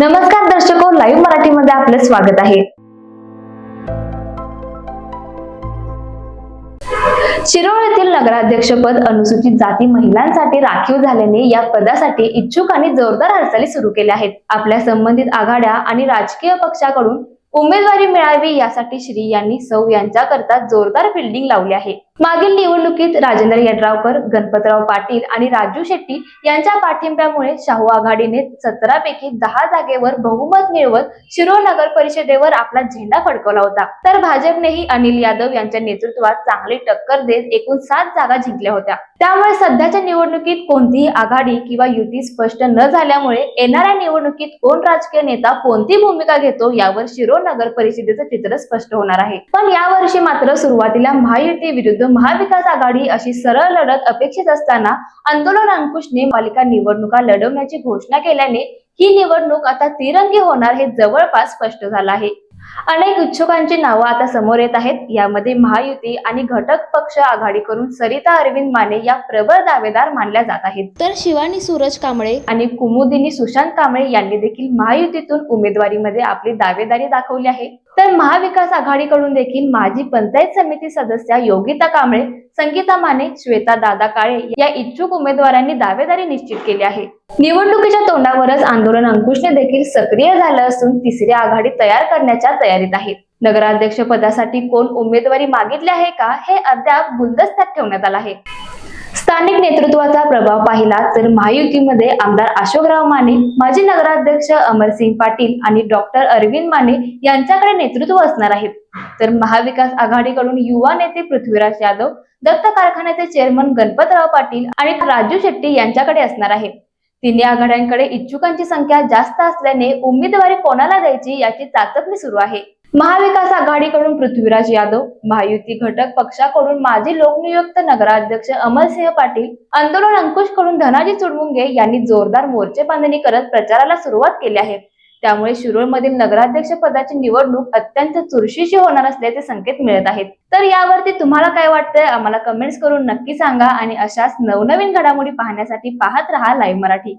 नमस्कार दर्शको लाईव्ह मराठीमध्ये आपलं स्वागत आहे. शिरोळ येथील नगराध्यक्षपद अनुसूचित जाती महिलांसाठी राखीव झाल्याने या पदासाठी इच्छुकांनी जोरदार हालचाली सुरू केल्या आहेत. आपल्या संबंधित आघाड्या आणि राजकीय पक्षाकडून उमेदवारी मिळावी यासाठी श्री यांनी सौ यांच्याकरता जोरदार फिल्डिंग लावली आहे. मागील निवडणुकीत राजेंद्र यड्रावकर गणपतराव पाटील आणि राजू शेट्टी यांच्या पाठिंब्यामुळे शाहू आघाडीने सतरा पैकी दहा जागेवर बहुमत मिळवत शिरोळ नगर परिषदेवर आपला झेंडा फडकवला होता. तर भाजपनेही अनिल यादव यांच्या नेतृत्वात चांगली टक्कर देत एकूण सात जागा जिंकल्या होत्या. त्यामुळे सध्याच्या निवडणुकीत कोणतीही आघाडी किंवा युती स्पष्ट न झाल्यामुळे येणाऱ्या निवडणुकीत कोण राजकीय नेता कोणती भूमिका घेतो यावर शिरोळ नगर परिषदेचं चित्र स्पष्ट होणार आहे. पण यावर्षी मात्र सुरुवातीला महायुती विरुद्ध महाविकास आघाडी अशी सरळ लढत अपेक्षित असताना आंदोलन अंकुशने पालिका निवडणुका लढवण्याची घोषणा केल्याने ही निवडणूक आता तिरंगी होणार हे जवळपास स्पष्ट झालं आहे. अनेक इच्छुकांची नावं आता समोर येत आहेत. यामध्ये महायुती आणि घटक पक्ष आघाडी करून सरिता अरविंद माने या प्रबळ दावेदार मानल्या जात आहेत. तर शिवानी सूरज कांबळे आणि कुमुदिनी सुशांत कांबळे यांनी देखील महायुतीतून उमेदवारीमध्ये आपली दावेदारी दाखवली आहे. तर महाविकास आघाडीकडून देखील माजी पंचायत समिती सदस्या योगिता कांबळे संगीता माने श्वेता दादा काळे या इच्छुक उमेदवारांनी दावेदारी निश्चित केली आहे. निवडणुकीच्या तोंडावरच आंदोलन अंकुशने देखील सक्रिय झालं असून तिसरी आघाडी तयार करण्याच्या तयारीत आहेत नगराध्यक्ष पदासाठी कोण उमेदवारी मागितली आहे का हे अद्याप गुलदस्त्यात ठेवण्यात आलं आहे. स्थानिक नेतृत्वाचा प्रभाव पाहिला तर महायुतीमध्ये आमदार अशोकराव माने माजी नगराध्यक्ष अमरसिंग पाटील आणि डॉक्टर अरविंद माने यांच्याकडे नेतृत्व असणार आहे तर महाविकास आघाडीकडून युवा नेते पृथ्वीराज यादव दत्त कारखान्याचे चेअरमन गणपतराव पाटील आणि राजू शेट्टी यांच्याकडे असणार आहे तिन्ही आघाड्यांकडे इच्छुकांची संख्या जास्त असल्याने उमेदवारी कोणाला द्यायची याची चाचपणी सुरू आहे. महाविकास आघाडीकडून पृथ्वीराज यादव महायुती घटक पक्षाकडून माजी लोकनियुक्त नगराध्यक्ष अमरसिंह पाटील आंदोलन अंकुशकडून धनाजी चुडमुंगे यांनी जोरदार मोर्चे बांधणी करत प्रचाराला सुरुवात केली आहे. त्यामुळे शिरोळमधील नगराध्यक्ष पदाची निवडणूक अत्यंत चुरशीची होणार असल्याचे संकेत मिळत आहेत. तर यावरती तुम्हाला काय वाटतंय? आम्हाला कमेंट्स करून नक्की सांगा आणि अशाच नवनवीन घडामोडी पाहण्यासाठी पाहत रहा लाईव्ह मराठी.